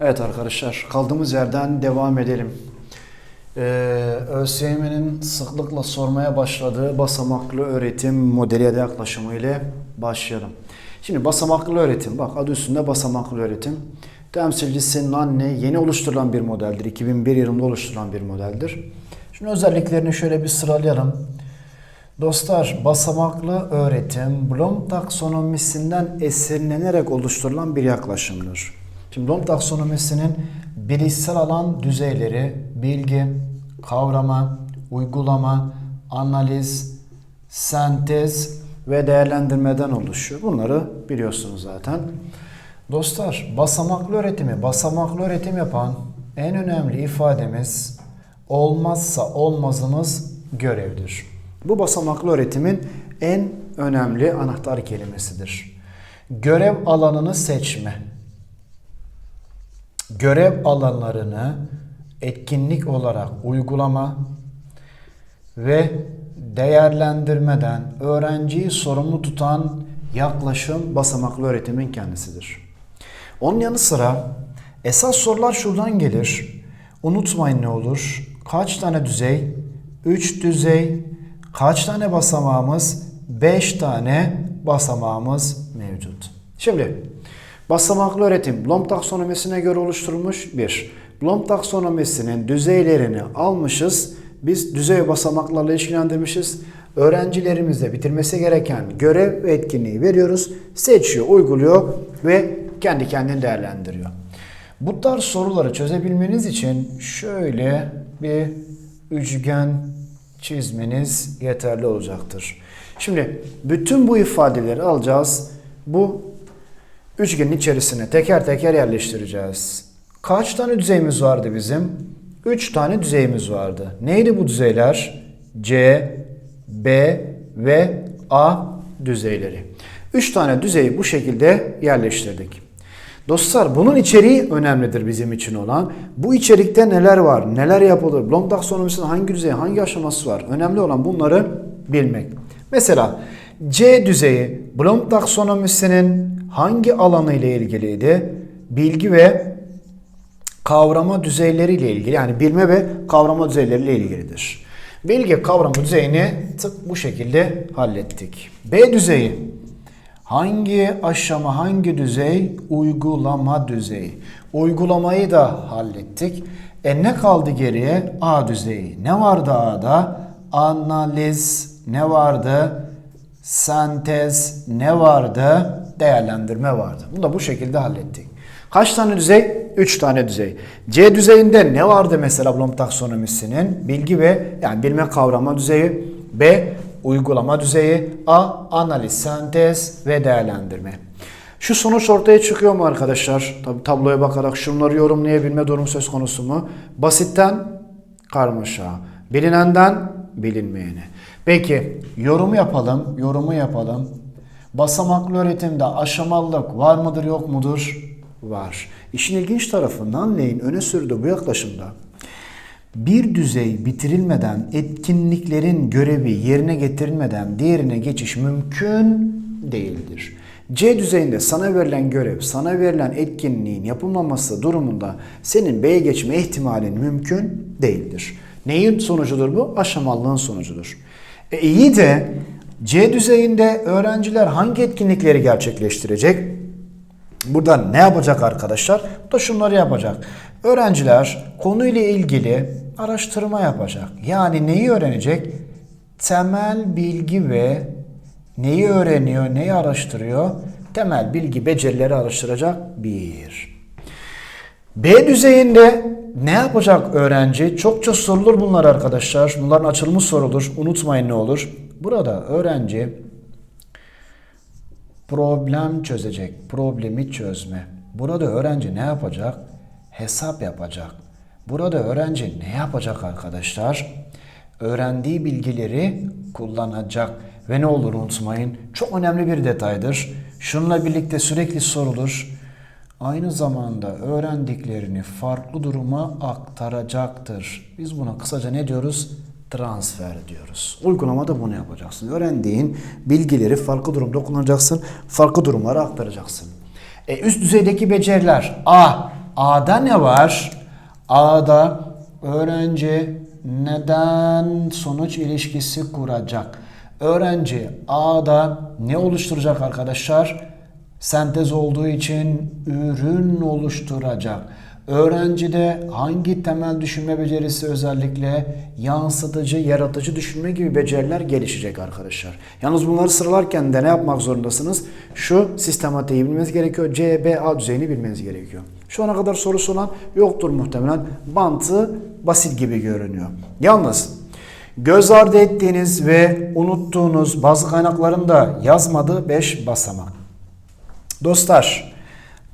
Evet arkadaşlar kaldığımız yerden devam edelim. Ee, ÖSYM'nin sıklıkla sormaya başladığı basamaklı öğretim modeli ya da yaklaşımı ile başlayalım. Şimdi basamaklı öğretim, bak adı üstünde basamaklı öğretim. Temsilcisi anne yeni oluşturulan bir modeldir. 2001 yılında oluşturulan bir modeldir. Şimdi özelliklerini şöyle bir sıralayalım. Dostlar basamaklı öğretim Bloom taksonomisinden esinlenerek oluşturulan bir yaklaşımdır. Şimdi Bloom taksonomisinin bilişsel alan düzeyleri bilgi, kavrama, uygulama, analiz, sentez ve değerlendirmeden oluşuyor. Bunları biliyorsunuz zaten. Dostlar basamaklı öğretimi, basamaklı öğretim yapan en önemli ifademiz olmazsa olmazımız görevdir. Bu basamaklı öğretimin en önemli anahtar kelimesidir. Görev alanını seçme. Görev alanlarını etkinlik olarak uygulama ve değerlendirmeden öğrenciyi sorumlu tutan yaklaşım basamaklı öğretimin kendisidir. Onun yanı sıra esas sorular şuradan gelir. Unutmayın ne olur? Kaç tane düzey? 3 düzey. Kaç tane basamağımız? 5 tane basamağımız mevcut. Şimdi basamaklı öğretim Bloom taksonomisine göre oluşturulmuş bir. Bloom taksonomisinin düzeylerini almışız. Biz düzey basamaklarla ilişkilendirmişiz. Öğrencilerimize bitirmesi gereken görev ve etkinliği veriyoruz. Seçiyor, uyguluyor ve kendi kendini değerlendiriyor. Bu tarz soruları çözebilmeniz için şöyle bir üçgen çizmeniz yeterli olacaktır. Şimdi bütün bu ifadeleri alacağız. Bu üçgenin içerisine teker teker yerleştireceğiz. Kaç tane düzeyimiz vardı bizim? 3 tane düzeyimiz vardı. Neydi bu düzeyler? C, B ve A düzeyleri. 3 tane düzeyi bu şekilde yerleştirdik. Dostlar bunun içeriği önemlidir bizim için olan. Bu içerikte neler var, neler yapılır, Bloom taksonomisinin hangi düzeyi, hangi aşaması var? Önemli olan bunları bilmek. Mesela C düzeyi Bloom taksonomisinin hangi alanı ile ilgiliydi? Bilgi ve kavrama düzeyleri ile ilgili yani bilme ve kavrama düzeyleri ile ilgilidir. Bilgi kavrama düzeyini tık bu şekilde hallettik. B düzeyi hangi aşama hangi düzey? Uygulama düzeyi. Uygulamayı da hallettik. E ne kaldı geriye? A düzeyi. Ne vardı A'da? Analiz ne vardı? Sentez ne vardı? Değerlendirme vardı. Bunu da bu şekilde hallettik. Kaç tane düzey? 3 tane düzey. C düzeyinde ne vardı mesela Bloom taksonomisinin? Bilgi ve yani bilme kavrama düzeyi. B uygulama düzeyi. A analiz, sentez ve değerlendirme. Şu sonuç ortaya çıkıyor mu arkadaşlar? Tabi tabloya bakarak şunları yorumlayabilme durum söz konusu mu? Basitten karmaşa, bilinenden bilinmeyene. Peki yorumu yapalım, yorumu yapalım. Basamaklı öğretimde aşamalılık var mıdır yok mudur? Var. İşin ilginç tarafı Nanley'in öne sürdüğü bu yaklaşımda bir düzey bitirilmeden etkinliklerin görevi yerine getirilmeden diğerine geçiş mümkün değildir. C düzeyinde sana verilen görev, sana verilen etkinliğin yapılmaması durumunda senin B'ye geçme ihtimalin mümkün değildir. Neyin sonucudur bu? Aşamallığın sonucudur. E iyi de C düzeyinde öğrenciler hangi etkinlikleri gerçekleştirecek? Burada ne yapacak arkadaşlar? Bu da şunları yapacak. Öğrenciler konuyla ilgili araştırma yapacak. Yani neyi öğrenecek? Temel bilgi ve neyi öğreniyor, neyi araştırıyor? Temel bilgi, becerileri araştıracak. Bir. B düzeyinde ne yapacak öğrenci? Çokça sorulur bunlar arkadaşlar. Bunların açılmış sorulur. Unutmayın ne olur. Burada öğrenci problem çözecek. Problemi çözme. Burada öğrenci ne yapacak? Hesap yapacak. Burada öğrenci ne yapacak arkadaşlar? Öğrendiği bilgileri kullanacak. Ve ne olur unutmayın. Çok önemli bir detaydır. Şununla birlikte sürekli sorulur. Aynı zamanda öğrendiklerini farklı duruma aktaracaktır. Biz buna kısaca ne diyoruz? Transfer diyoruz. Uygulamada bunu yapacaksın. Öğrendiğin bilgileri farklı durumda kullanacaksın. Farklı durumlara aktaracaksın. E, üst düzeydeki beceriler A. A'da ne var? A'da öğrenci neden sonuç ilişkisi kuracak. Öğrenci A'da ne oluşturacak arkadaşlar? Sentez olduğu için ürün oluşturacak. Öğrencide hangi temel düşünme becerisi özellikle yansıtıcı, yaratıcı düşünme gibi beceriler gelişecek arkadaşlar. Yalnız bunları sıralarken de ne yapmak zorundasınız? Şu sistematiği bilmeniz gerekiyor. C, B, A düzeyini bilmeniz gerekiyor. Şu ana kadar sorusu olan yoktur muhtemelen. Bantı basit gibi görünüyor. Yalnız göz ardı ettiğiniz ve unuttuğunuz bazı kaynakların da yazmadığı 5 basamak. Dostlar,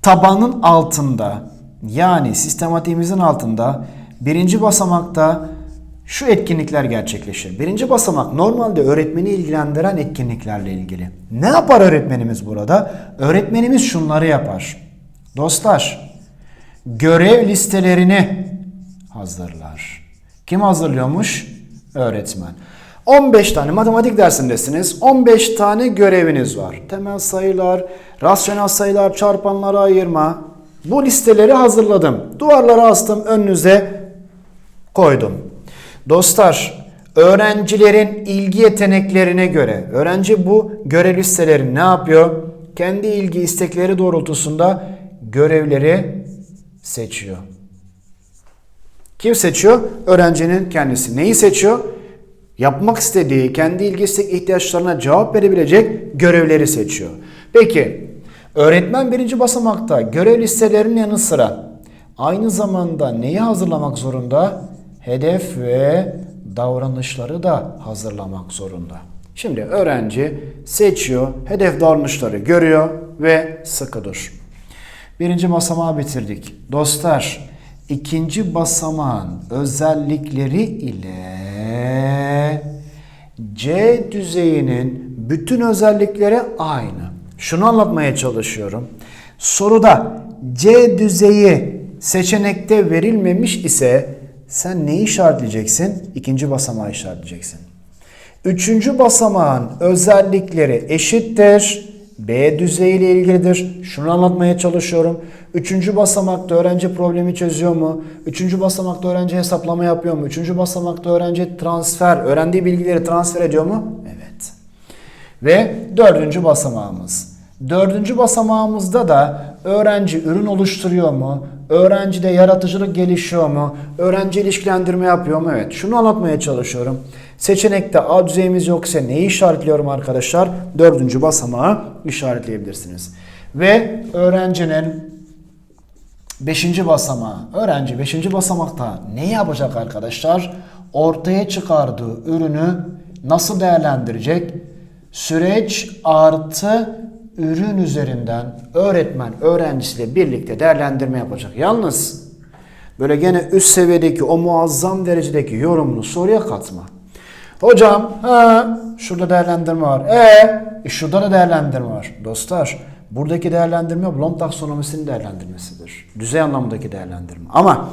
tabanın altında yani sistematiğimizin altında birinci basamakta şu etkinlikler gerçekleşir. Birinci basamak normalde öğretmeni ilgilendiren etkinliklerle ilgili. Ne yapar öğretmenimiz burada? Öğretmenimiz şunları yapar. Dostlar, görev listelerini hazırlar. Kim hazırlıyormuş? Öğretmen. 15 tane matematik dersindesiniz. 15 tane göreviniz var. Temel sayılar, rasyonel sayılar, çarpanlara ayırma. Bu listeleri hazırladım. Duvarlara astım, önünüze koydum. Dostlar, öğrencilerin ilgi yeteneklerine göre öğrenci bu görev listelerini ne yapıyor? Kendi ilgi istekleri doğrultusunda görevleri seçiyor. Kim seçiyor? Öğrencinin kendisi. Neyi seçiyor? Yapmak istediği, kendi ilgi istek ihtiyaçlarına cevap verebilecek görevleri seçiyor. Peki, öğretmen birinci basamakta görev listelerinin yanı sıra aynı zamanda neyi hazırlamak zorunda? Hedef ve davranışları da hazırlamak zorunda. Şimdi öğrenci seçiyor, hedef davranışları görüyor ve sıkı dur. Birinci basamağı bitirdik. Dostlar, ikinci basamağın özellikleri ile C düzeyinin bütün özellikleri aynı. Şunu anlatmaya çalışıyorum. Soruda C düzeyi seçenekte verilmemiş ise sen neyi işaretleyeceksin? İkinci basamağı işaretleyeceksin. Üçüncü basamağın özellikleri eşittir. B düzeyi ile ilgilidir. Şunu anlatmaya çalışıyorum. Üçüncü basamakta öğrenci problemi çözüyor mu? Üçüncü basamakta öğrenci hesaplama yapıyor mu? Üçüncü basamakta öğrenci transfer, öğrendiği bilgileri transfer ediyor mu? Evet. Ve dördüncü basamağımız. Dördüncü basamağımızda da öğrenci ürün oluşturuyor mu? Öğrencide yaratıcılık gelişiyor mu? Öğrenci ilişkilendirme yapıyor mu? Evet. Şunu anlatmaya çalışıyorum. Seçenekte A düzeyimiz yoksa neyi işaretliyorum arkadaşlar? Dördüncü basamağı işaretleyebilirsiniz. Ve öğrencinin Beşinci basamağı. Öğrenci beşinci basamakta ne yapacak arkadaşlar? Ortaya çıkardığı ürünü nasıl değerlendirecek? Süreç artı ürün üzerinden öğretmen öğrencisiyle birlikte değerlendirme yapacak. Yalnız böyle gene üst seviyedeki o muazzam derecedeki yorumunu soruya katma. Hocam ha, şurada değerlendirme var. E, e şurada da değerlendirme var. Dostlar buradaki değerlendirme Bloom taksonomisinin değerlendirmesidir. Düzey anlamındaki değerlendirme. Ama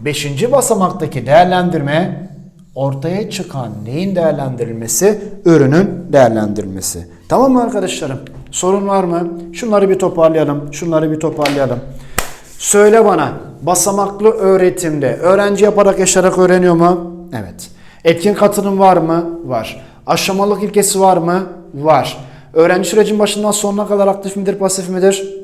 5. basamaktaki değerlendirme ortaya çıkan neyin değerlendirilmesi? Ürünün değerlendirilmesi. Tamam mı arkadaşlarım? Sorun var mı? Şunları bir toparlayalım. Şunları bir toparlayalım. Söyle bana basamaklı öğretimde öğrenci yaparak yaşarak öğreniyor mu? Evet. Etkin katılım var mı? Var. Aşamalık ilkesi var mı? Var. Öğrenci sürecin başından sonuna kadar aktif midir, pasif midir?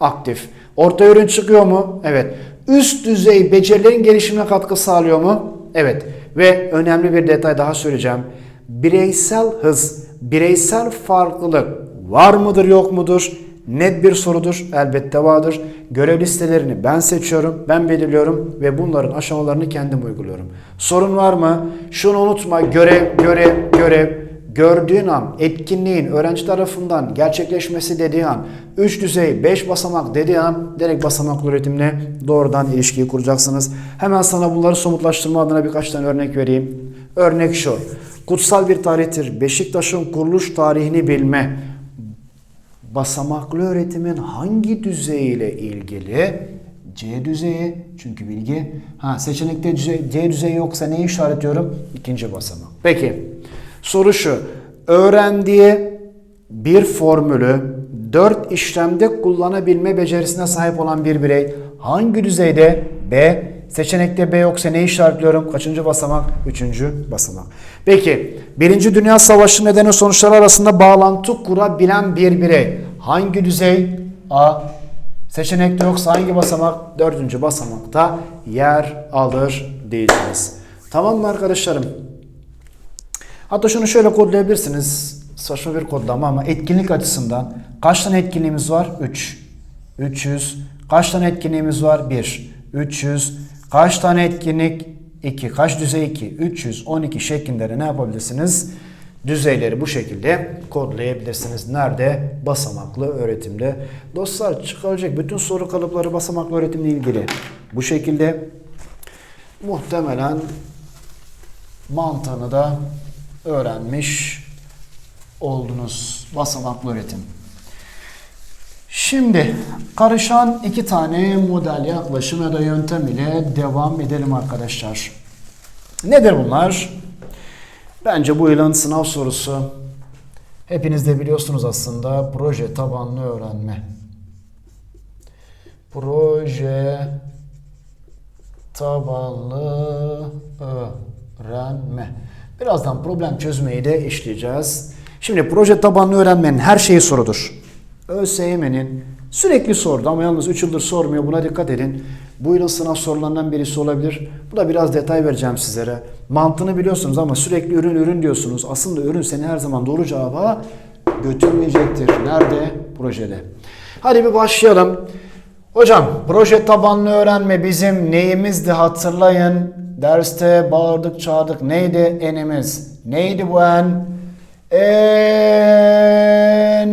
Aktif. Orta ürün çıkıyor mu? Evet. Üst düzey becerilerin gelişimine katkı sağlıyor mu? Evet. Ve önemli bir detay daha söyleyeceğim. Bireysel hız, bireysel farklılık var mıdır yok mudur? Net bir sorudur. Elbette vardır. Görev listelerini ben seçiyorum, ben belirliyorum ve bunların aşamalarını kendim uyguluyorum. Sorun var mı? Şunu unutma. Görev, görev, görev. Gördüğün an etkinliğin öğrenci tarafından gerçekleşmesi dediği an 3 düzey 5 basamak dediği an direkt basamaklı üretimle doğrudan ilişkiyi kuracaksınız. Hemen sana bunları somutlaştırma adına birkaç tane örnek vereyim. Örnek şu. Kutsal bir tarihtir. Beşiktaş'ın kuruluş tarihini bilme basamaklı öğretimin hangi düzeyiyle ilgili? C düzeyi çünkü bilgi. Ha seçenekte C, C düzeyi yoksa neyi işaretliyorum? İkinci basamak. Peki soru şu. Öğrendiği bir formülü dört işlemde kullanabilme becerisine sahip olan bir birey hangi düzeyde? B. Seçenekte B yoksa ne işaretliyorum? Kaçıncı basamak? Üçüncü basamak. Peki Birinci Dünya Savaşı nedeni sonuçları arasında bağlantı kurabilen bir birey. Hangi düzey? A. Seçenekte yoksa hangi basamak? Dördüncü basamakta yer alır diyeceğiz. Tamam mı arkadaşlarım? Hatta şunu şöyle kodlayabilirsiniz. Saçma bir kodlama ama etkinlik açısından kaç tane etkinliğimiz var? 3. 300. Kaç tane etkinliğimiz var? 1. 300. Kaç tane etkinlik? 2. Kaç düzey 2? 312 şeklinde de ne yapabilirsiniz? Düzeyleri bu şekilde kodlayabilirsiniz. Nerede? Basamaklı öğretimde. Dostlar çıkaracak bütün soru kalıpları basamaklı öğretimle ilgili. Bu şekilde muhtemelen mantığını da öğrenmiş oldunuz. Basamaklı öğretim. Şimdi karışan iki tane model yaklaşım ya da yöntem ile devam edelim arkadaşlar. Nedir bunlar? Bence bu yılın sınav sorusu. Hepiniz de biliyorsunuz aslında proje tabanlı öğrenme. Proje tabanlı öğrenme. Birazdan problem çözmeyi de işleyeceğiz. Şimdi proje tabanlı öğrenmenin her şeyi sorudur. ÖSYM'nin sürekli sordu ama yalnız 3 yıldır sormuyor. Buna dikkat edin. Bu yılın sınav sorularından birisi olabilir. Bu da biraz detay vereceğim sizlere. Mantığını biliyorsunuz ama sürekli ürün ürün diyorsunuz. Aslında ürün seni her zaman doğru cevaba götürmeyecektir. Nerede? Projede. Hadi bir başlayalım. Hocam proje tabanlı öğrenme bizim neyimizdi hatırlayın. Derste bağırdık çağırdık. Neydi enimiz? Neydi bu en? En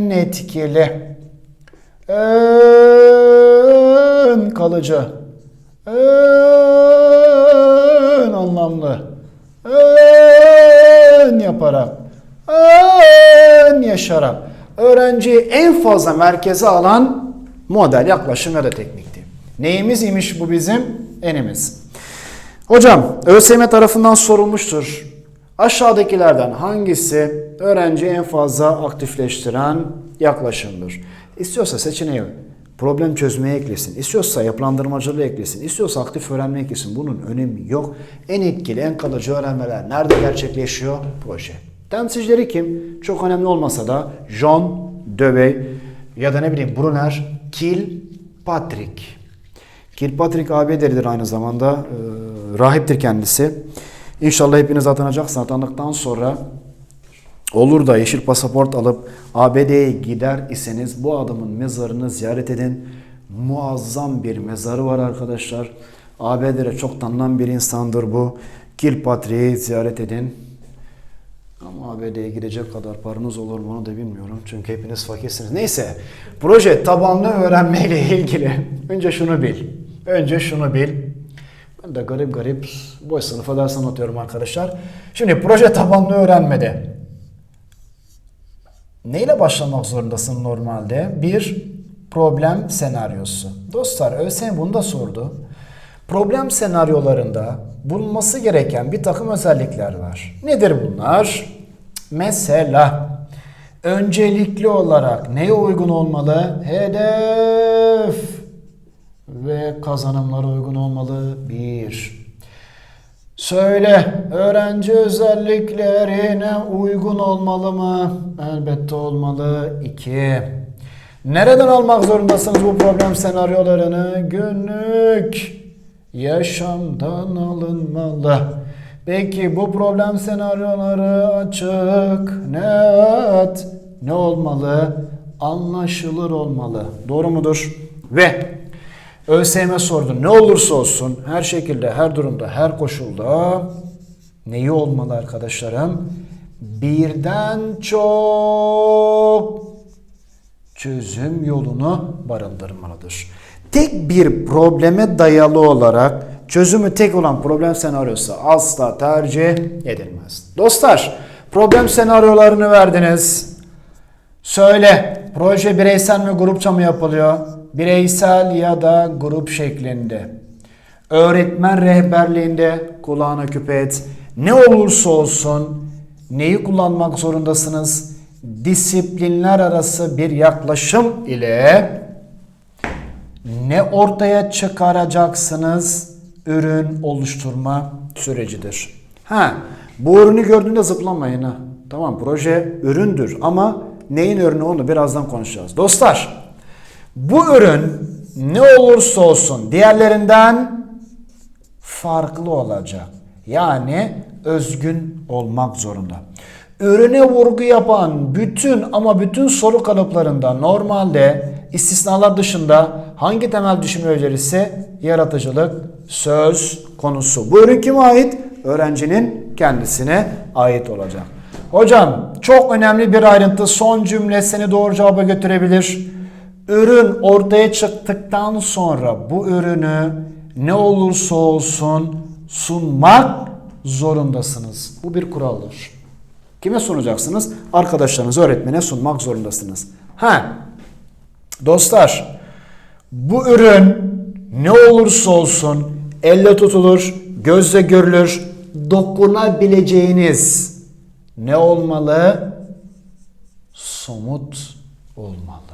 etkili. En kalıcı. En anlamlı. En yaparak. En yaşarak. Öğrenciyi en fazla merkeze alan model yaklaşım ya da teknikti. Neyimiz imiş bu bizim? Enimiz. Hocam ÖSYM tarafından sorulmuştur. Aşağıdakilerden hangisi öğrenciyi en fazla aktifleştiren yaklaşımdır? İstiyorsa seçeneği problem çözmeye eklesin. İstiyorsa yapılandırmacılığı eklesin. İstiyorsa aktif öğrenme eklesin. Bunun önemi yok. En etkili, en kalıcı öğrenmeler nerede gerçekleşiyor? Proje. Temsilcileri kim? Çok önemli olmasa da John Dewey ya da ne bileyim Brunner, Kilpatrick. Kilpatrick ABD'lidir aynı zamanda. Ee, rahiptir kendisi. İnşallah hepiniz atanacaksınız. Atandıktan sonra olur da yeşil pasaport alıp ABD'ye gider iseniz bu adamın mezarını ziyaret edin. Muazzam bir mezarı var arkadaşlar. ABD'de çok tanınan bir insandır bu. Kilpatrick'i ziyaret edin. Ama ABD'ye gidecek kadar paranız olur mu onu da bilmiyorum. Çünkü hepiniz fakirsiniz. Neyse. Proje tabanlı öğrenmeyle ilgili. Önce şunu bil. Önce şunu bil. Ben de garip garip boş sınıfa ders anlatıyorum arkadaşlar. Şimdi proje tabanlı öğrenmede neyle başlamak zorundasın normalde? Bir problem senaryosu. Dostlar ÖSYM bunu da sordu. Problem senaryolarında bulunması gereken bir takım özellikler var. Nedir bunlar? Mesela öncelikli olarak neye uygun olmalı? Hedef ve kazanımlara uygun olmalı. Bir. Söyle, öğrenci özelliklerine uygun olmalı mı? Elbette olmalı. İki. Nereden almak zorundasınız bu problem senaryolarını? Günlük yaşamdan alınmalı. Peki bu problem senaryoları açık, net, ne olmalı? Anlaşılır olmalı. Doğru mudur? Ve ÖSYM sordu. Ne olursa olsun her şekilde, her durumda, her koşulda neyi olmalı arkadaşlarım? Birden çok çözüm yolunu barındırmalıdır. Tek bir probleme dayalı olarak çözümü tek olan problem senaryosu asla tercih edilmez. Dostlar, problem senaryolarını verdiniz. Söyle, proje bireysel mi grupça mı yapılıyor? Bireysel ya da grup şeklinde. Öğretmen rehberliğinde kulağına küpe et. Ne olursa olsun neyi kullanmak zorundasınız? Disiplinler arası bir yaklaşım ile ne ortaya çıkaracaksınız? Ürün oluşturma sürecidir. Ha, bu ürünü gördüğünde zıplamayın ha. Tamam proje üründür ama neyin ürünü onu birazdan konuşacağız. Dostlar bu ürün ne olursa olsun diğerlerinden farklı olacak. Yani özgün olmak zorunda. Ürüne vurgu yapan bütün ama bütün soru kalıplarında normalde istisnalar dışında hangi temel düşünme becerisi? Yaratıcılık, söz konusu. Bu ürün kime ait? Öğrencinin kendisine ait olacak. Hocam çok önemli bir ayrıntı son cümle seni doğru cevaba götürebilir. Ürün ortaya çıktıktan sonra bu ürünü ne olursa olsun sunmak zorundasınız. Bu bir kuraldır. Kime sunacaksınız? Arkadaşlarınız, öğretmene sunmak zorundasınız. Ha, dostlar bu ürün ne olursa olsun elle tutulur, gözle görülür, dokunabileceğiniz ne olmalı? Somut olmalı.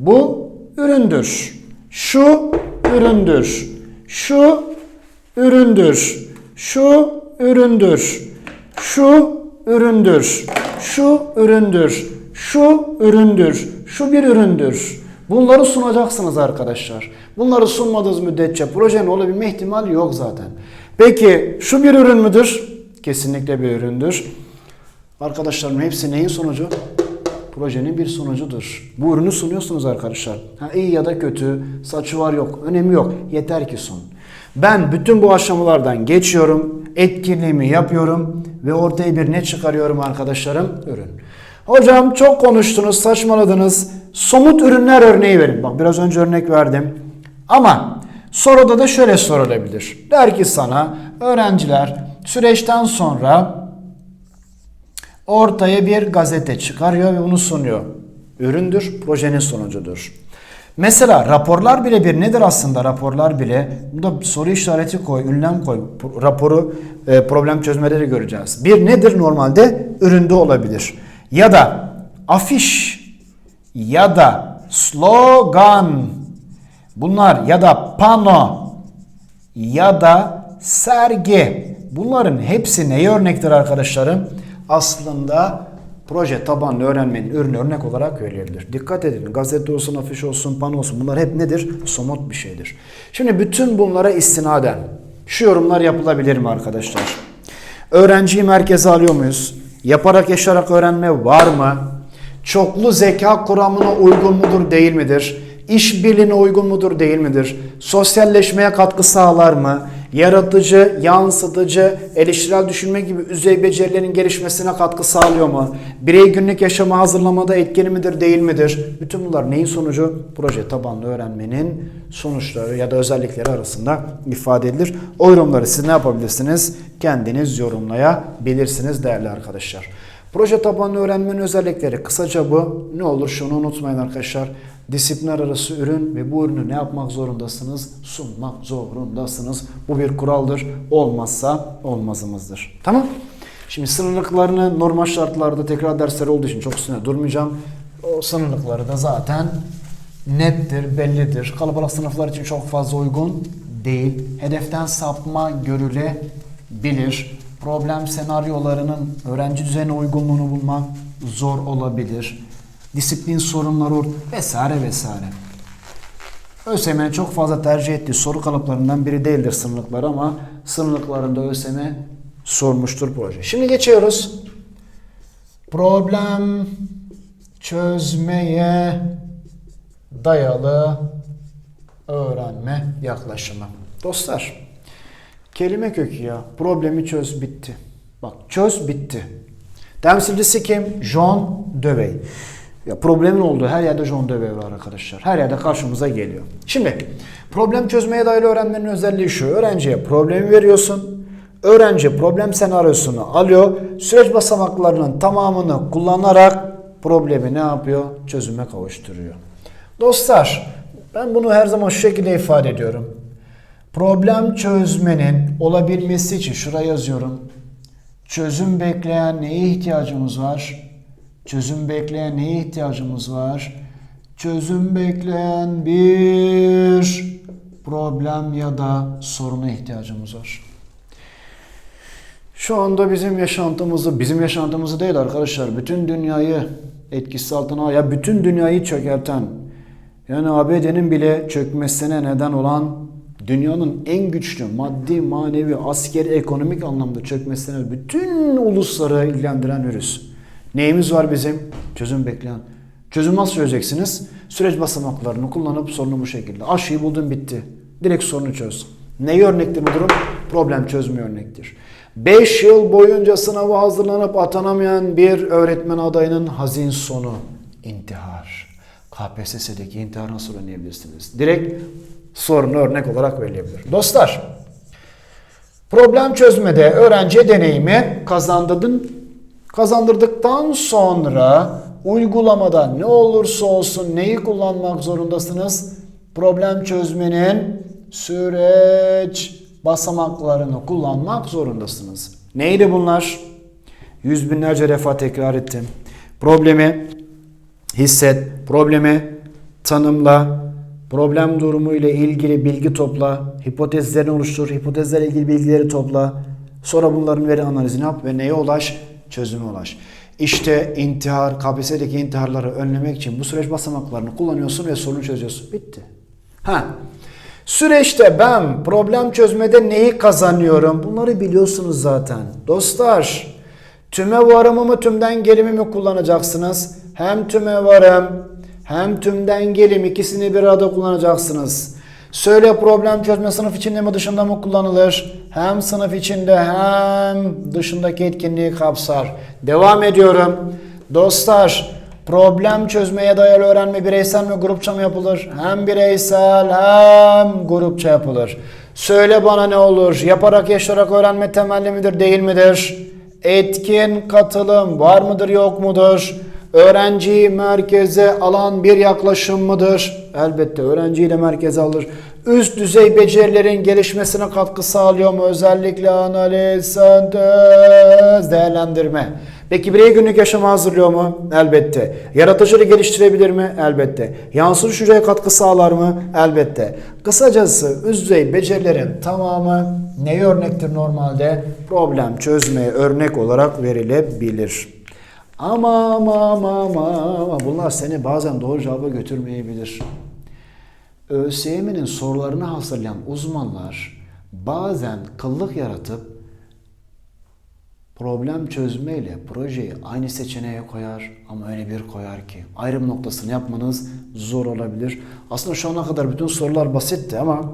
Bu üründür. Şu üründür. Şu üründür. Şu üründür. Şu üründür. Şu üründür. Şu üründür. Şu bir üründür. Bunları sunacaksınız arkadaşlar. Bunları sunmadığınız müddetçe projenin olabilme ihtimali yok zaten. Peki şu bir ürün müdür? Kesinlikle bir üründür. Arkadaşlarım hepsi neyin sonucu? Projenin bir sonucudur. Bu ürünü sunuyorsunuz arkadaşlar. Ha, iyi ya da kötü, saçı var yok, önemi yok. Yeter ki sun. Ben bütün bu aşamalardan geçiyorum, etkinliğimi yapıyorum ve ortaya bir ne çıkarıyorum arkadaşlarım? Ürün. Hocam çok konuştunuz, saçmaladınız. Somut ürünler örneği verin. Bak biraz önce örnek verdim. Ama soruda da şöyle sorulabilir. Der ki sana öğrenciler süreçten sonra ortaya bir gazete çıkarıyor ve bunu sunuyor. Üründür, projenin sonucudur. Mesela raporlar bile bir nedir aslında raporlar bile? Burada soru işareti koy, ünlem koy. Raporu e, problem çözmeleri göreceğiz. Bir nedir normalde? Üründe olabilir. Ya da afiş ya da slogan bunlar ya da pano ya da sergi. Bunların hepsi neye örnektir arkadaşlarım? Aslında proje tabanlı öğrenmenin ürünü örnek olarak verilebilir. Dikkat edin gazete olsun, afiş olsun, pano olsun bunlar hep nedir? Somut bir şeydir. Şimdi bütün bunlara istinaden şu yorumlar yapılabilir mi arkadaşlar? Öğrenciyi merkeze alıyor muyuz? Yaparak yaşarak öğrenme var mı? Çoklu zeka kuramına uygun mudur değil midir? İşbirliğine uygun mudur değil midir? Sosyalleşmeye katkı sağlar mı? Yaratıcı, yansıtıcı, eleştirel düşünme gibi üzey becerilerin gelişmesine katkı sağlıyor mu? Birey günlük yaşama hazırlamada etkili midir değil midir? Bütün bunlar neyin sonucu? Proje tabanlı öğrenmenin sonuçları ya da özellikleri arasında ifade edilir. O yorumları siz ne yapabilirsiniz? Kendiniz yorumlayabilirsiniz değerli arkadaşlar. Proje tabanlı öğrenmenin özellikleri kısaca bu. Ne olur şunu unutmayın arkadaşlar. Disiplinler arası ürün ve bu ürünü ne yapmak zorundasınız? Sunmak zorundasınız. Bu bir kuraldır. Olmazsa olmazımızdır. Tamam. Şimdi sınırlıklarını normal şartlarda tekrar dersler olduğu için çok üstüne durmayacağım. O sınırlıkları da zaten nettir, bellidir. Kalabalık sınıflar için çok fazla uygun değil. Hedeften sapma görülebilir. Problem senaryolarının öğrenci düzeyine uygunluğunu bulmak zor olabilir. Disiplin sorunları or- vesaire vesaire. ÖSYM'nin çok fazla tercih ettiği soru kalıplarından biri değildir sınırlıklar ama sınırlıklarında ÖSYM sormuştur proje. Şimdi geçiyoruz. Problem çözmeye dayalı öğrenme yaklaşımı. Dostlar, kelime kökü ya. Problemi çöz bitti. Bak çöz bitti. Temsilcisi kim? John Dewey. Ya problemin olduğu her yerde John Dewey var arkadaşlar. Her yerde karşımıza geliyor. Şimdi problem çözmeye dayalı öğrenmenin özelliği şu. Öğrenciye problemi veriyorsun. Öğrenci problem senaryosunu alıyor. Süreç basamaklarının tamamını kullanarak problemi ne yapıyor? Çözüme kavuşturuyor. Dostlar ben bunu her zaman şu şekilde ifade ediyorum. Problem çözmenin olabilmesi için şuraya yazıyorum. Çözüm bekleyen neye ihtiyacımız var? Çözüm bekleyen neye ihtiyacımız var? çözüm bekleyen bir problem ya da soruna ihtiyacımız var. Şu anda bizim yaşantımızı, bizim yaşantımızı değil arkadaşlar, bütün dünyayı etkisi altına, ya bütün dünyayı çökerten, yani ABD'nin bile çökmesine neden olan dünyanın en güçlü maddi, manevi, askeri, ekonomik anlamda çökmesine bütün ulusları ilgilendiren virüs. Neyimiz var bizim? Çözüm bekleyen. Çözüm nasıl çözeceksiniz? Süreç basamaklarını kullanıp sorunu bu şekilde. Aşıyı buldun bitti. Direkt sorunu çöz. Neyi örnektir bu durum? Problem çözme örnektir. 5 yıl boyunca sınava hazırlanıp atanamayan bir öğretmen adayının hazin sonu intihar. KPSS'deki intihar nasıl önleyebilirsiniz? Direkt sorunu örnek olarak verilebilir. Dostlar, problem çözmede öğrenci deneyimi kazandırdın, kazandırdıktan sonra uygulamada ne olursa olsun neyi kullanmak zorundasınız? Problem çözmenin süreç basamaklarını kullanmak zorundasınız. Neydi bunlar? Yüz binlerce defa tekrar ettim. Problemi hisset, problemi tanımla, problem durumu ile ilgili bilgi topla, hipotezlerini oluştur, hipotezlerle ilgili bilgileri topla. Sonra bunların veri analizini yap ve neye ulaş? Çözüme ulaş. İşte intihar, KPSS'deki intiharları önlemek için bu süreç basamaklarını kullanıyorsun ve sorunu çözüyorsun. Bitti. Ha. Süreçte ben problem çözmede neyi kazanıyorum? Bunları biliyorsunuz zaten. Dostlar, tüme varımı mı tümden gelimi mi kullanacaksınız? Hem tüme varım hem tümden gelim ikisini bir arada kullanacaksınız. Söyle problem çözme sınıf içinde mi dışında mı kullanılır? Hem sınıf içinde hem dışındaki etkinliği kapsar. Devam ediyorum. Dostlar problem çözmeye dayalı öğrenme bireysel mi grupça mı yapılır? Hem bireysel hem grupça yapılır. Söyle bana ne olur? Yaparak yaşayarak öğrenme temelli midir değil midir? Etkin katılım var mıdır yok mudur? Öğrenciyi merkeze alan bir yaklaşım mıdır? Elbette öğrenciyi de merkeze alır. Üst düzey becerilerin gelişmesine katkı sağlıyor mu? Özellikle analiz, sentez, değerlendirme. Peki birey günlük yaşama hazırlıyor mu? Elbette. Yaratıcılığı geliştirebilir mi? Elbette. Yansır hücreye katkı sağlar mı? Elbette. Kısacası üst düzey becerilerin tamamı neye örnektir normalde? Problem çözmeye örnek olarak verilebilir. Ama ama ama ama ama bunlar seni bazen doğru cevaba götürmeyebilir. ÖSYM'nin sorularını hazırlayan uzmanlar bazen kıllık yaratıp problem çözmeyle projeyi aynı seçeneğe koyar ama öyle bir koyar ki ayrım noktasını yapmanız zor olabilir. Aslında şu ana kadar bütün sorular basitti ama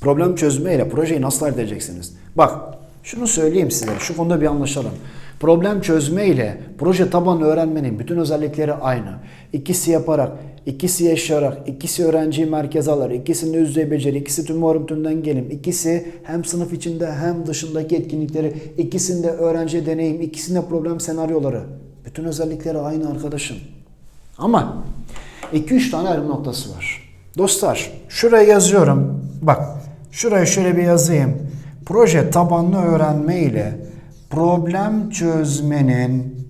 problem çözmeyle projeyi nasıl halledeceksiniz? Bak şunu söyleyeyim size şu konuda bir anlaşalım. Problem çözme ile proje tabanlı öğrenmenin bütün özellikleri aynı. İkisi yaparak, ikisi yaşayarak, ikisi öğrenciyi merkeze alır, ikisinde yüz yüze beceri, ikisi tüm varım tümden gelim, ikisi hem sınıf içinde hem dışındaki etkinlikleri, ikisinde öğrenci deneyim, ikisinde problem senaryoları. Bütün özellikleri aynı arkadaşım. Ama 2-3 tane ayrım noktası var. Dostlar şuraya yazıyorum. Bak şuraya şöyle bir yazayım. Proje tabanlı öğrenme ile problem çözmenin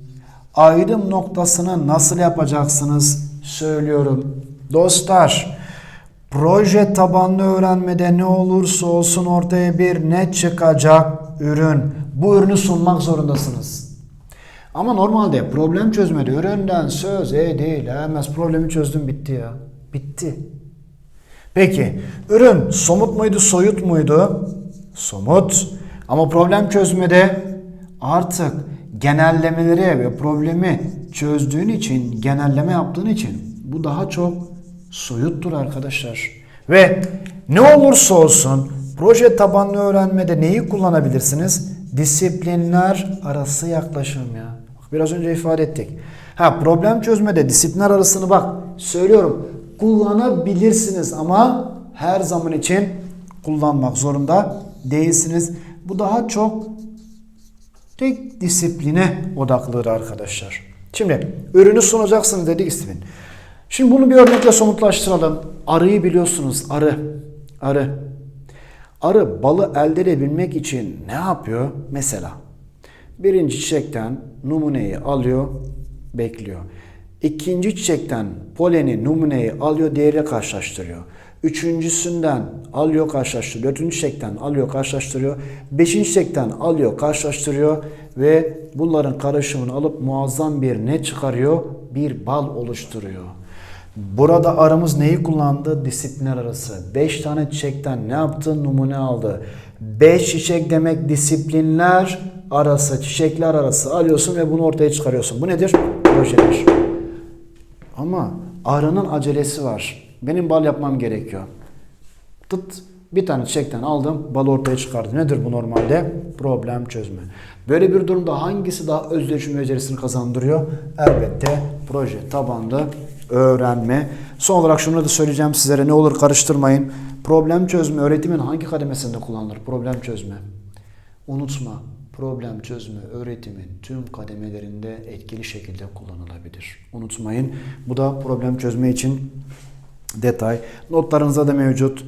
ayrım noktasını nasıl yapacaksınız söylüyorum. Dostlar proje tabanlı öğrenmede ne olursa olsun ortaya bir ne çıkacak ürün. Bu ürünü sunmak zorundasınız. Ama normalde problem çözmede üründen söz edilemez. Problemi çözdüm bitti ya. Bitti. Peki ürün somut muydu soyut muydu? Somut. Ama problem çözmede artık genellemeleri ve problemi çözdüğün için, genelleme yaptığın için bu daha çok soyuttur arkadaşlar. Ve ne olursa olsun proje tabanlı öğrenmede neyi kullanabilirsiniz? Disiplinler arası yaklaşım ya. Biraz önce ifade ettik. Ha problem çözmede disiplinler arasını bak söylüyorum kullanabilirsiniz ama her zaman için kullanmak zorunda değilsiniz. Bu daha çok tek disipline odaklıdır arkadaşlar. Şimdi ürünü sunacaksınız dedik ismin. Şimdi bunu bir örnekle somutlaştıralım. Arıyı biliyorsunuz arı. Arı. Arı balı elde edebilmek için ne yapıyor? Mesela birinci çiçekten numuneyi alıyor, bekliyor. İkinci çiçekten poleni, numuneyi alıyor, diğeriyle karşılaştırıyor. Üçüncüsünden alıyor, karşılaştırıyor. Dördüncü çiçekten alıyor, karşılaştırıyor. Beşinci çiçekten alıyor, karşılaştırıyor. Ve bunların karışımını alıp muazzam bir ne çıkarıyor? Bir bal oluşturuyor. Burada aramız neyi kullandı? Disiplinler arası. 5 tane çiçekten ne yaptı? Numune aldı. 5 çiçek demek disiplinler arası, çiçekler arası alıyorsun ve bunu ortaya çıkarıyorsun. Bu nedir? Projedir. Ama arının acelesi var. Benim bal yapmam gerekiyor. Tıt bir tane çiçekten aldım, balı ortaya çıkardım. Nedir bu normalde? Problem çözme. Böyle bir durumda hangisi daha özdeşim becerisini kazandırıyor? Elbette proje tabanlı öğrenme. Son olarak şunu da söyleyeceğim sizlere ne olur karıştırmayın. Problem çözme öğretimin hangi kademesinde kullanılır? Problem çözme. Unutma problem çözme öğretimin tüm kademelerinde etkili şekilde kullanılabilir. Unutmayın. Bu da problem çözme için detay. Notlarınızda da mevcut.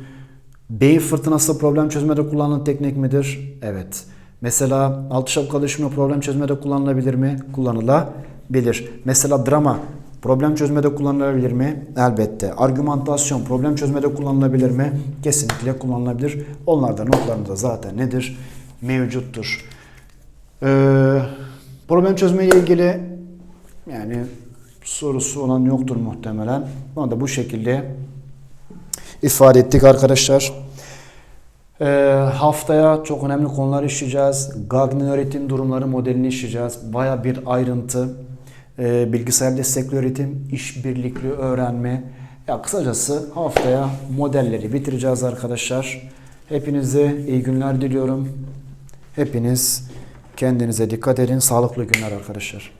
Beyin fırtınası problem çözmede kullanılan teknik midir? Evet. Mesela altı şapkalı düşme problem çözmede kullanılabilir mi? Kullanılabilir. Mesela drama problem çözmede kullanılabilir mi? Elbette. Argümantasyon problem çözmede kullanılabilir mi? Kesinlikle kullanılabilir. Onlar da notlarında zaten nedir? Mevcuttur. Ee, problem çözme ile ilgili yani sorusu olan yoktur muhtemelen. Onu da bu şekilde ifade ettik arkadaşlar. Ee, haftaya çok önemli konular işleyeceğiz. Gagner öğretim durumları modelini işleyeceğiz. Baya bir ayrıntı. Ee, bilgisayar destekli öğretim, işbirlikli öğrenme. Ya kısacası haftaya modelleri bitireceğiz arkadaşlar. Hepinize iyi günler diliyorum. Hepiniz kendinize dikkat edin. Sağlıklı günler arkadaşlar.